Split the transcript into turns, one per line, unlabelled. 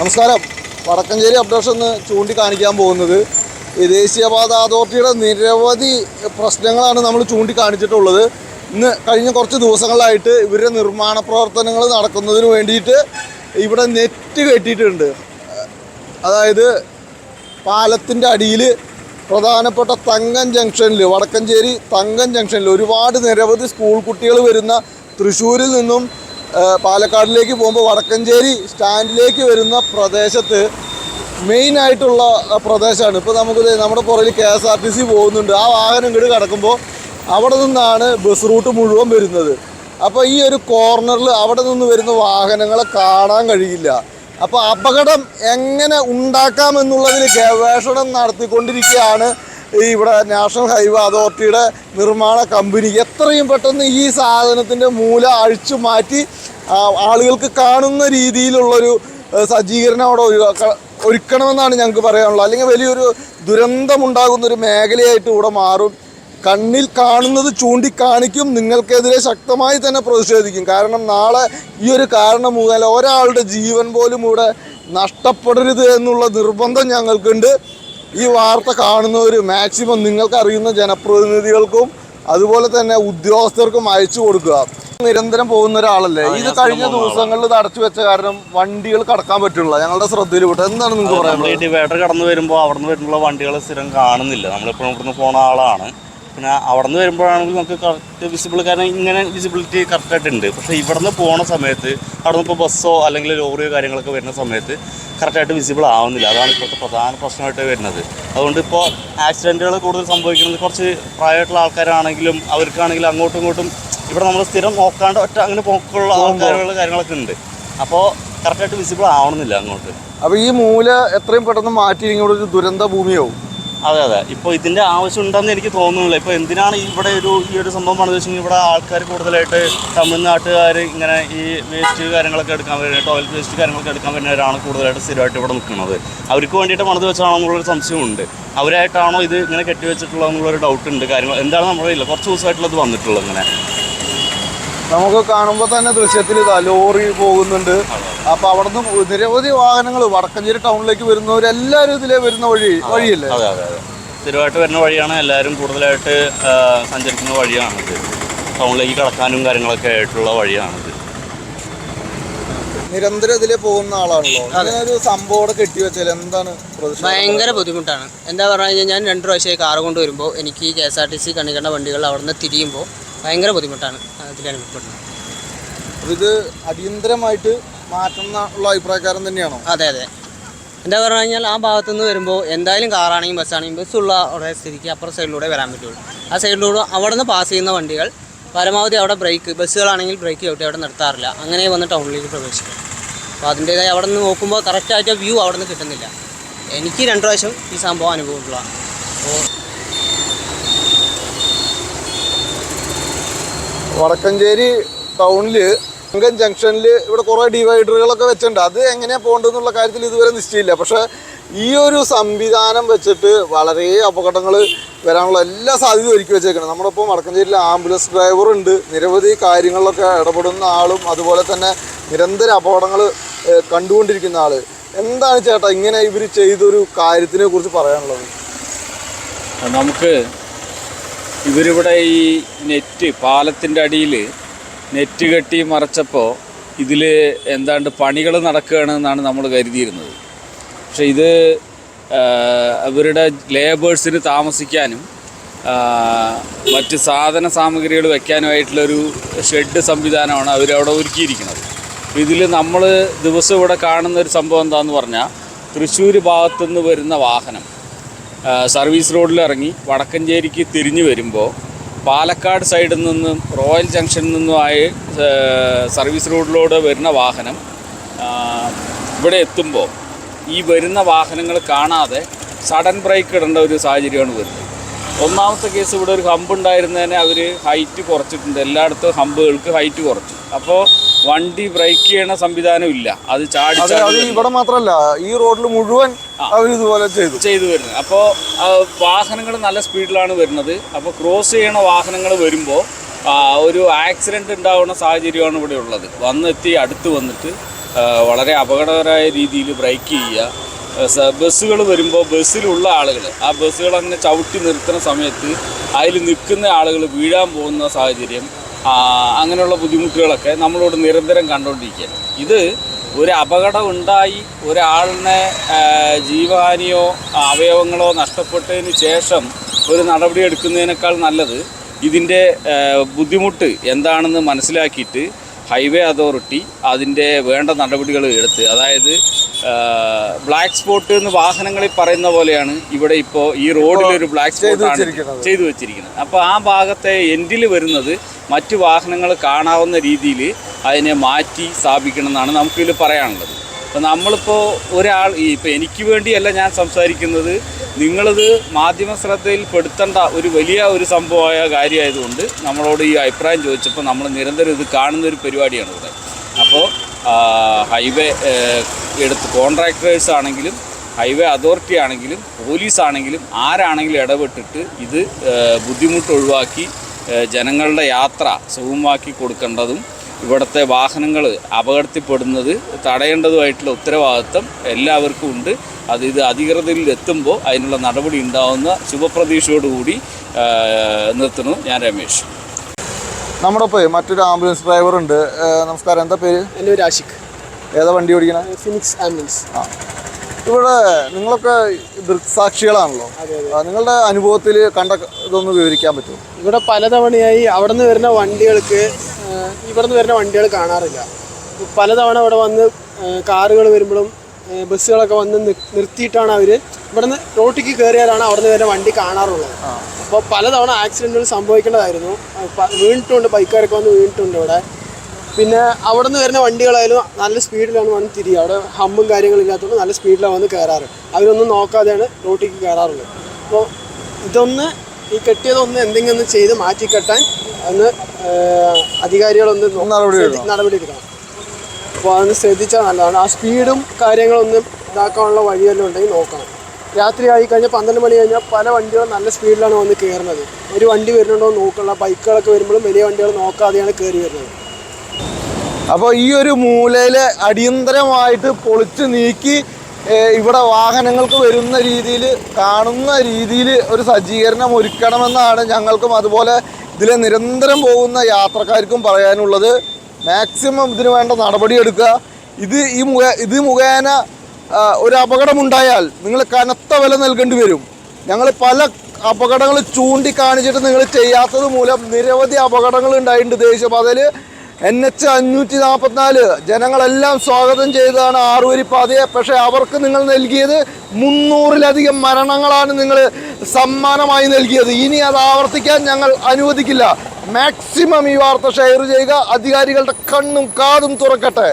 നമസ്കാരം. വടക്കഞ്ചേരി അപ്ഡേഷൻ എന്ന് ചൂണ്ടിക്കാണിക്കാൻ പോകുന്നത്. ദേശീയപാത അതോറിറ്റിയുടെ നിരവധി പ്രശ്നങ്ങളാണ് നമ്മൾ ചൂണ്ടിക്കാണിച്ചിട്ടുള്ളത്. ഇന്ന് കഴിഞ്ഞ കുറച്ച് ദിവസങ്ങളായിട്ട് ഇവരുടെ നിർമ്മാണ പ്രവർത്തനങ്ങൾ നടക്കുന്നതിന് വേണ്ടിയിട്ട് ഇവിടെ നെറ്റ് കെട്ടിയിട്ടുണ്ട്. അതായത് പാലത്തിന്റെ അടിയിൽ പ്രധാനപ്പെട്ട തങ്കം ജംഗ്ഷനിൽ വടക്കഞ്ചേരി തങ്കം ജംഗ്ഷനിൽ ഒരുപാട് നിരവധി സ്കൂൾ കുട്ടികൾ വരുന്ന തൃശ്ശൂരിൽ നിന്നും പാലക്കാടിലേക്ക് പോകുമ്പോൾ വടക്കഞ്ചേരി സ്റ്റാൻഡിലേക്ക് വരുന്ന പ്രദേശത്ത് മെയിൻ ആയിട്ടുള്ള പ്രദേശമാണ് ഇപ്പോൾ നമുക്ക് നമ്മുടെ പുറകിൽ K S R T C പോകുന്നുണ്ട്. ആ വാഹനം ഇങ്ങോട്ട് കിടക്കുമ്പോൾ അവിടെ നിന്നാണ് ബസ് റൂട്ട് മുഴുവൻ വരുന്നത്. അപ്പോൾ ഈ ഒരു കോർണറിൽ അവിടെ നിന്ന് വരുന്ന വാഹനങ്ങളെ കാണാൻ കഴിയില്ല. അപ്പോൾ അപകടം എങ്ങനെ ഉണ്ടാക്കാമെന്നുള്ളതിൽ ഗവേഷണം നടത്തിക്കൊണ്ടിരിക്കുകയാണ് ഈ ഇവിടെ നാഷണൽ ഹൈവേ അതോറിറ്റിയുടെ നിർമ്മാണ കമ്പനി. എത്രയും പെട്ടെന്ന് ഈ സാധനത്തിന്റെ മൂല അഴിച്ചു മാറ്റി ആളുകൾക്ക് കാണുന്ന രീതിയിലുള്ളൊരു സജ്ജീകരണം അവിടെ ഒരു- ഒരുക്കണമെന്നാണ് ഞങ്ങൾക്ക് പറയാനുള്ളത്. അല്ലെങ്കിൽ വലിയൊരു ദുരന്തമുണ്ടാകുന്ന ഒരു മേഖലയായിട്ട് ഇവിടെ മാറും. കണ്ണിൽ കാണുന്നത് ചൂണ്ടിക്കാണിക്കും നിങ്ങൾക്കെതിരെ ശക്തമായി തന്നെ പ്രതിഷേധിക്കും. കാരണം നാളെ ഈ ഒരു കാരണം മുതൽ ഒരാളുടെ ജീവൻ പോലും ഇവിടെ നഷ്ടപ്പെടരുത് എന്നുള്ള നിർബന്ധം ഞങ്ങൾക്കുണ്ട്. ഈ വാർത്ത കാണുന്നവർ മാക്സിമം നിങ്ങൾക്കറിയുന്ന ജനപ്രതിനിധികൾക്കും അതുപോലെ തന്നെ ഉദ്യോഗസ്ഥർക്കും അയച്ചു കൊടുക്കുക. നിരന്തരം പോകുന്ന ഒരാളല്ലേ? ഇത് കഴിഞ്ഞ ദിവസങ്ങളിൽ ഇത് അടച്ചു വെച്ച കാരണം വണ്ടികൾ കടക്കാൻ പറ്റുള്ള. ഞങ്ങളുടെ ശ്രദ്ധയിൽ വിട്ടു എന്താണ് നിങ്ങൾക്ക്
പറയാൻ ഡിവൈഡർ കടന്നു വരുമ്പോൾ അവിടെ നിന്ന് വരുന്നുള്ള വണ്ടികൾ സ്ഥിരം കാണുന്നില്ല. നമ്മളിപ്പോഴും ഇവിടുന്ന് പോണ ആളാണ്. പിന്നെ അവിടെ നിന്ന് വരുമ്പോഴാണെങ്കിൽ നമുക്ക് കറക്റ്റ് വിസിബിൾ കാരണം ഇങ്ങനെ വിസിബിലിറ്റി കറക്റ്റായിട്ട് ഉണ്ട്. പക്ഷേ ഇവിടെ നിന്ന് പോണ സമയത്ത് അവിടെ നിന്ന് ഇപ്പോൾ ബസ്സോ അല്ലെങ്കിൽ ലോറിയോ കാര്യങ്ങളൊക്കെ വരുന്ന സമയത്ത് കറക്റ്റായിട്ട് വിസിബിൾ ആവുന്നില്ല. അതാണ് ഇപ്പോഴത്തെ പ്രധാന പ്രശ്നമായിട്ട് വരുന്നത്. അതുകൊണ്ട് ഇപ്പോൾ ആക്സിഡന്റുകൾ കൂടുതൽ സംഭവിക്കുന്നത് കുറച്ച് പ്രായമായിട്ടുള്ള ആൾക്കാരാണെങ്കിലും അവർക്കാണെങ്കിലും അങ്ങോട്ടും ഇങ്ങോട്ടും ഇവിടെ നമ്മൾ സ്ഥിരം നോക്കാണ്ട് ഒറ്റ അങ്ങനെ പോക്കുള്ള ആൾക്കാരുകൾ കാര്യങ്ങളൊക്കെ ഉണ്ട്. അപ്പോൾ കറക്റ്റായിട്ട് വിസിബിൾ ആവണമെന്നില്ല അങ്ങോട്ട്.
അപ്പോൾ ഈ മൂല എത്രയും പെട്ടെന്ന് മാറ്റി ഇങ്ങോട്ടൊരു ദുരന്ത ഭൂമിയാവും.
അതെ അതെ. ഇപ്പോൾ ഇതിന്റെ ആവശ്യം ഉണ്ടെന്ന് എനിക്ക് തോന്നുന്നില്ല. ഇപ്പോൾ എന്തിനാണ് ഇവിടെ ഒരു ഈ ഒരു സംഭവം പണിത് വെച്ചെങ്കിൽ ഇവിടെ ആൾക്കാർ കൂടുതലായിട്ട് തമിഴ്നാട്ടുകാർ ഇങ്ങനെ ഈ വേസ്റ്റ് കാര്യങ്ങളൊക്കെ എടുക്കാൻ വേണ്ടി ടോയ്ലറ്റ് വേസ്റ്റ് കാര്യങ്ങളൊക്കെ എടുക്കാൻ വരുന്നവരാണ് കൂടുതലായിട്ട് സ്ഥിരമായിട്ട് ഇവിടെ നിൽക്കുന്നത്. അവർക്ക് വേണ്ടിയിട്ട് പണിത് വെച്ചാണോ എന്നുള്ളൊരു സംശയമുണ്ട്. അവരായിട്ടാണോ ഇത് ഇങ്ങനെ കെട്ടിവെച്ചിട്ടുള്ളതെന്നുള്ളൊരു ഡൗട്ട് ഉണ്ട്. കാര്യങ്ങൾ എന്താണ് നമ്മളറിയില്ല കുറച്ച് ദിവസമായിട്ടുള്ളത് വന്നിട്ടുള്ളത് ഇങ്ങനെ.
നമുക്ക് കാണുമ്പോൾ തന്നെ ദൃശ്യത്തിൽ ലോറി പോകുന്നുണ്ട്. അപ്പൊ നിന്ന് നിരവധി വാഹനങ്ങൾ വടക്കഞ്ചേരി ടൗണിലേക്ക് വരുന്നവരെല്ലാവരും ഇതിലെ വരുന്ന വഴി വഴിയല്ലേ?
അതെ അതെ അതെ. സ്ഥിരമായിട്ട് വരുന്ന വഴിയാണ് എല്ലാവരും കൂടുതലായിട്ട് സഞ്ചരിക്കുന്ന വഴിയാണിത്. ടൗണിലേക്ക് കടക്കാനും കാര്യങ്ങളൊക്കെ ആയിട്ടുള്ള വഴിയാണിത്.
നിരന്തരം ഇതിലെ പോകുന്ന ആളാണല്ലോ. ഒരു സംഭവം കെട്ടി കെട്ടിവെച്ചാൽ എന്താണ്?
ഭയങ്കര ബുദ്ധിമുട്ടാണ്. എന്താ പറഞ്ഞു കഴിഞ്ഞാൽ ഞാൻ രണ്ട് പ്രാവശ്യമായി കാറ് കൊണ്ട് വരുമ്പോൾ എനിക്ക് ഈ K S R T C കണികണ്ട വണ്ടികൾ അവിടെ നിന്ന് തിരിയുമ്പോൾ ഭയങ്കര ബുദ്ധിമുട്ടാണ്. അതിലനുഭവപ്പെടുന്നത്
അനുഭവപ്പെടുന്നത്. ഇത് അടിയന്തരമായിട്ട് മാറ്റണം ഉള്ള അഭിപ്രായക്കാരൻ തന്നെയാണോ?
അതെ അതെ. എന്താ പറഞ്ഞു കഴിഞ്ഞാൽ ആ ഭാഗത്തു നിന്ന് വരുമ്പോൾ എന്തായാലും കാറാണെങ്കിലും ബസ്സാണെങ്കിലും ബസ്സുള്ള ഉള്ള സ്ഥിതിക്ക് അപ്പുറം സൈഡിലൂടെ വരാൻ പറ്റുള്ളൂ. ആ സൈഡിലൂടെ അവിടെ നിന്ന് പാസ് ചെയ്യുന്ന വണ്ടികൾ പരമാവധി അവിടെ ബ്രേക്ക് ബസ്സുകളാണെങ്കിൽ ബ്രേക്ക് ചവിട്ടി അവിടെ നിർത്താറില്ല. അങ്ങനെ വന്ന് ടൗണിലേക്ക് പ്രവേശിക്കും. അപ്പോൾ അതിന്റേതായ അവിടെ നിന്ന് നോക്കുമ്പോൾ കറക്റ്റായിട്ട് വ്യൂ അവിടെ നിന്ന് കിട്ടുന്നില്ല. എനിക്ക് രണ്ട് പ്രാവശ്യം ഈ സംഭവം അനുഭവമുള്ളതാണ്. അപ്പോൾ
വടക്കഞ്ചേരി ടൗണിൽ അങ്കം ജംഗ്ഷനിൽ ഇവിടെ കുറേ ഡിവൈഡറുകളൊക്കെ വെച്ചിട്ടുണ്ട്. അത് എങ്ങനെയാണ് പോകേണ്ടതെന്നുള്ള കാര്യത്തിൽ ഇതുവരെ നിശ്ചയില്ല പക്ഷേ ഈ ഒരു സംവിധാനം വെച്ചിട്ട് വളരെ അപകടങ്ങൾ വരാനുള്ള എല്ലാ സാധ്യതയും ഒരുക്കി വെച്ചേക്കണം. നമ്മുടെ ഇപ്പോൾ വടക്കഞ്ചേരിയിൽ ആംബുലൻസ് ഡ്രൈവറുണ്ട് നിരവധി കാര്യങ്ങളിലൊക്കെ ഇടപെടുന്ന ആളും അതുപോലെ തന്നെ നിരന്തര അപകടങ്ങൾ കണ്ടുകൊണ്ടിരിക്കുന്ന ആൾ എന്താണ് ചേട്ടാ ഇങ്ങനെ ഇവർ ചെയ്തൊരു കാര്യത്തിനെ കുറിച്ച് പറയാനുള്ളത്?
നമുക്ക് ഇവരിവിടെ ഈ നെറ്റ് പാലത്തിന്റെ അടിയിൽ നെറ്റ് കെട്ടി മറച്ചപ്പോൾ ഇതിൽ എന്താണ്ട് പണികൾ നടക്കുകയാണ് എന്നാണ് നമ്മൾ കരുതിയിരുന്നത്. പക്ഷേ ഇത് അവരുടെ ലേബേഴ്സിന് താമസിക്കാനും മറ്റ് സാധന സാമഗ്രികൾ വെക്കാനുമായിട്ടുള്ളൊരു ഷെഡ് സംവിധാനമാണ് അവരവിടെ ഒരുക്കിയിരിക്കുന്നത്. ഇതിൽ നമ്മൾ ദിവസം ഇവിടെ കാണുന്ന ഒരു സംഭവം എന്താണെന്ന് പറഞ്ഞാൽ തൃശ്ശൂർ ഭാഗത്തുനിന്ന് വരുന്ന വാഹനം സർവീസ് റോഡിൽ ഇറങ്ങി വടക്കഞ്ചേരിക്ക് തിരിഞ്ഞു വരുമ്പോൾ പാലക്കാട് സൈഡിൽ നിന്നും റോയൽ ജംഗ്ഷനിൽ നിന്നുമായി സർവീസ് റോഡിലൂടെ വരുന്ന വാഹനം ഇവിടെ എത്തുമ്പോൾ ഈ വരുന്ന വാഹനങ്ങൾ കാണാതെ സഡൻ ബ്രേക്ക് ഇടേണ്ട ഒരു സാഹചര്യമാണ് വരുന്നത്. ഒന്നാമത്തെ കേസ് ഇവിടെ ഒരു ഹമ്പ് ഉണ്ടായിരുന്നതിനെ അവർ ഹൈറ്റ് കുറച്ചിട്ടുണ്ട്. എല്ലായിടത്തും ഹമ്പുകൾക്ക് ഹൈറ്റ് കുറച്ചു. അപ്പോൾ വണ്ടി ബ്രേക്ക് ചെയ്യണ സംവിധാനം ഇല്ല. അത് ചാടി
അത് ഇവിടെ മാത്രമല്ല ഈ റോഡിൽ മുഴുവൻ അവർ ഇതുപോലെ ചെയ്തു.
ചെയ്തു വരുന്നത്. അപ്പോൾ വാഹനങ്ങൾ നല്ല സ്പീഡിലാണ് വരുന്നത്. അപ്പോൾ ക്രോസ് ചെയ്യണ വാഹനങ്ങൾ വരുമ്പോൾ ഒരു ആക്സിഡന്റ് ഉണ്ടാവുന്ന സാഹചര്യമാണ് ഇവിടെ ഉള്ളത്. വന്നെത്തി അടുത്ത് വന്നിട്ട് വളരെ അപകടകരമായ രീതിയിൽ ബ്രേക്ക് ചെയ്യുക. ബസ്സുകൾ വരുമ്പോൾ ബസ്സിലുള്ള ആളുകൾ ആ ബസ്സുകൾ അങ്ങനെ ചവിട്ടി നിർത്തുന്ന സമയത്ത് അതിൽ നിൽക്കുന്ന ആളുകൾ വീഴാൻ പോകുന്ന സാഹചര്യം അങ്ങനെയുള്ള ബുദ്ധിമുട്ടുകളൊക്കെ നമ്മളോട് നിരന്തരം കണ്ടുകൊണ്ടിരിക്കുകയാണ് ഇത് ഒരു അപകടം ഉണ്ടായി ഒരാളിനെ ജീവഹാനിയോ അവയവങ്ങളോ നഷ്ടപ്പെട്ടതിന് ശേഷം ഒരു നടപടി എടുക്കുന്നതിനേക്കാൾ നല്ലത് ഇതിന്റെ ബുദ്ധിമുട്ട് എന്താണെന്ന് മനസ്സിലാക്കിയിട്ട് ഹൈവേ അതോറിറ്റി അതിന്റെ വേണ്ട നടപടികൾ എടുത്ത് അതായത് ബ്ലാക്ക് സ്പോട്ട് എന്ന് വാഹനങ്ങളിൽ പറയുന്ന പോലെയാണ് ഇവിടെ ഇപ്പോൾ ഈ റോഡിൽ ഒരു ബ്ലാക്ക് സ്പോട്ടാണ്. ചെയ്തു വെച്ചിരിക്കുന്നത്. അപ്പോൾ ആ ഭാഗത്തെ എൻഡിൽ വരുന്നത് മറ്റു വാഹനങ്ങൾ കാണാവുന്ന രീതിയിൽ അതിനെ മാറ്റി സ്ഥാപിക്കണം എന്നാണ് നമുക്കിതിൽ പറയാനുള്ളത്. അപ്പോൾ നമ്മളിപ്പോൾ ഒരാൾ ഈ ഇപ്പോൾ എനിക്ക് വേണ്ടിയല്ല ഞാൻ സംസാരിക്കുന്നത് നിങ്ങളിത് മാധ്യമ ശ്രദ്ധയിൽ പെടുത്തേണ്ട ഒരു വലിയ ഒരു സംഭവമായ കാര്യമായതുകൊണ്ട് നമ്മളോട് ഈ അഭിപ്രായം ചോദിച്ചപ്പോൾ നമ്മൾ നിരന്തരം ഇത് കാണുന്ന ഒരു പരിപാടിയാണ് ഇവിടെ. അപ്പോൾ ഹൈവേ എടുത്ത് കോൺട്രാക്ടേഴ്സ് ആണെങ്കിലും ഹൈവേ അതോറിറ്റി ആണെങ്കിലും പോലീസ് ആണെങ്കിലും ആരാണെങ്കിലും ഇടപെട്ടിട്ട് ഇത് ബുദ്ധിമുട്ട് ഒഴിവാക്കി ജനങ്ങളുടെ യാത്ര സുഗമമാക്കി കൊടുക്കേണ്ടതും ഇവിടുത്തെ വാഹനങ്ങൾ അപകടത്തിൽപ്പെടുന്നത് തടയേണ്ടതുമായിട്ടുള്ള ഉത്തരവാദിത്വം എല്ലാവർക്കും ഉണ്ട്. അത് ഇത് അധികൃതരിൽ എത്തുമ്പോൾ അതിനുള്ള നടപടി ഉണ്ടാവുന്ന ശുഭപ്രതീക്ഷയോടുകൂടി നിർത്തുന്നു ഞാൻ രമേശ്.
നമ്മുടെ ഒപ്പം മറ്റൊരു ആംബുലൻസ് ഡ്രൈവർ ഉണ്ട് നമസ്കാരം. എന്താ പേര്?
എന്റെ പേര് ആഷിഖ്.
ഏതാ വണ്ടി ഓടിക്കണേ?
ഫിനിക്സ് ആംബുലൻസ്
ആ. ഇവിടെ നിങ്ങളൊക്കെ ദൃക്സാക്ഷികളാണല്ലോ. നിങ്ങളുടെ അനുഭവത്തിൽ കണ്ട ഇതൊന്ന് വിവരിക്കാൻ പറ്റുമോ?
ഇവിടെ പലതവണയായി അവിടെ നിന്ന് വരുന്ന വണ്ടികൾക്ക് ഇവിടെ നിന്ന് വരുന്ന വണ്ടികൾ കാണാറില്ല. പലതവണ ഇവിടെ വന്ന് കാറുകൾ വരുമ്പോഴും ബസ്സുകളൊക്കെ വന്ന് നിർത്തിയിട്ടാണ് അവർ ഇവിടെ നിന്ന് റോട്ടിക്ക് കയറിയാലാണ് അവിടെ നിന്ന് വരുന്ന വണ്ടി കാണാറുള്ളത്. അപ്പോൾ പലതവണ ആക്സിഡന്റുകൾ സംഭവിക്കേണ്ടതായിരുന്നു. വീണിട്ടുണ്ട് ബൈക്കുകാരൊക്കെ വന്ന് വീണിട്ടുണ്ട് ഇവിടെ. പിന്നെ അവിടെ നിന്ന് വരുന്ന വണ്ടികളായാലും നല്ല സ്പീഡിലാണ് വന്ന് തിരിയുക. അവിടെ ഹമ്മും കാര്യങ്ങളും ഇല്ലാത്തതുകൊണ്ട് നല്ല സ്പീഡിലാണ് വന്ന് കയറാറ് അവരൊന്നും നോക്കാതെയാണ് റോട്ടിലേക്ക് കയറാറുള്ളത് അപ്പോൾ ഇതൊന്ന് ഈ കെട്ടിയതൊന്ന് എന്തെങ്കിലും ഒന്ന് ചെയ്ത് മാറ്റിക്കെട്ടാൻ ഒന്ന് അന്ന് അധികാരികളൊന്ന്
നടപടി
എടുക്കണം. അപ്പോൾ അതൊന്ന് ശ്രദ്ധിച്ചാൽ നല്ലതാണ്. ആ സ്പീഡും കാര്യങ്ങളൊന്നും ഇതാക്കാനുള്ള വഴിയെല്ലാം ഉണ്ടെങ്കിൽ നോക്കണം. രാത്രി ആയി കഴിഞ്ഞാൽ പന്ത്രണ്ട് മണി കഴിഞ്ഞാൽ പല വണ്ടികളും നല്ല സ്പീഡിലാണ് വന്ന് കയറുന്നത് ഒരു വണ്ടി വരുന്നുണ്ടോ എന്ന് നോക്കണം ബൈക്കുകളൊക്കെ വരുമ്പോഴും വലിയ വണ്ടികൾ നോക്കാതെയാണ് കയറി വരുന്നത്.
അപ്പോൾ ഈ ഒരു മൂലയിലെ അടിയന്തരമായിട്ട് പൊളിച്ച് നീക്കി ഇവിടെ വാഹനങ്ങൾക്ക് വരുന്ന രീതിയിൽ കാണുന്ന രീതിയിൽ ഒരു സജ്ജീകരണം ഒരുക്കണമെന്നാണ് ഞങ്ങൾക്കും അതുപോലെ ഇതിലെ നിരന്തരം പോകുന്ന യാത്രക്കാർക്കും പറയാനുള്ളത്. മാക്സിമം ഇതിന് വേണ്ട നടപടിയെടുക്കുക ഇത് ഈ മുഖ ഇത് മുഖേന ഒരു അപകടമുണ്ടായാൽ നിങ്ങൾ കനത്ത വില നൽകേണ്ടി വരും. ഞങ്ങൾ പല അപകടങ്ങൾ ചൂണ്ടിക്കാണിച്ചിട്ട് നിങ്ങൾ ചെയ്യാത്തത് മൂലം നിരവധി അപകടങ്ങൾ ഉണ്ടായിട്ടുണ്ട് ദേശീയപാതയിൽ എൻ എച്ച് അഞ്ഞൂറ്റി നാൽപ്പത്തിനാല് ജനങ്ങളെല്ലാം സ്വാഗതം ചെയ്തതാണ് ആറുവരി പാതയെ പക്ഷേ അവർക്ക് നിങ്ങൾ നൽകിയത് മുന്നൂറിലധികം മരണങ്ങളാണ് നിങ്ങൾ സമ്മാനമായി നൽകിയത്. ഇനി അത് ആവർത്തിക്കാൻ ഞങ്ങൾ അനുവദിക്കില്ല. മാക്സിമം ഈ വാർത്ത ഷെയർ ചെയ്യുക. അധികാരികളുടെ കണ്ണും കാതും തുറക്കട്ടെ.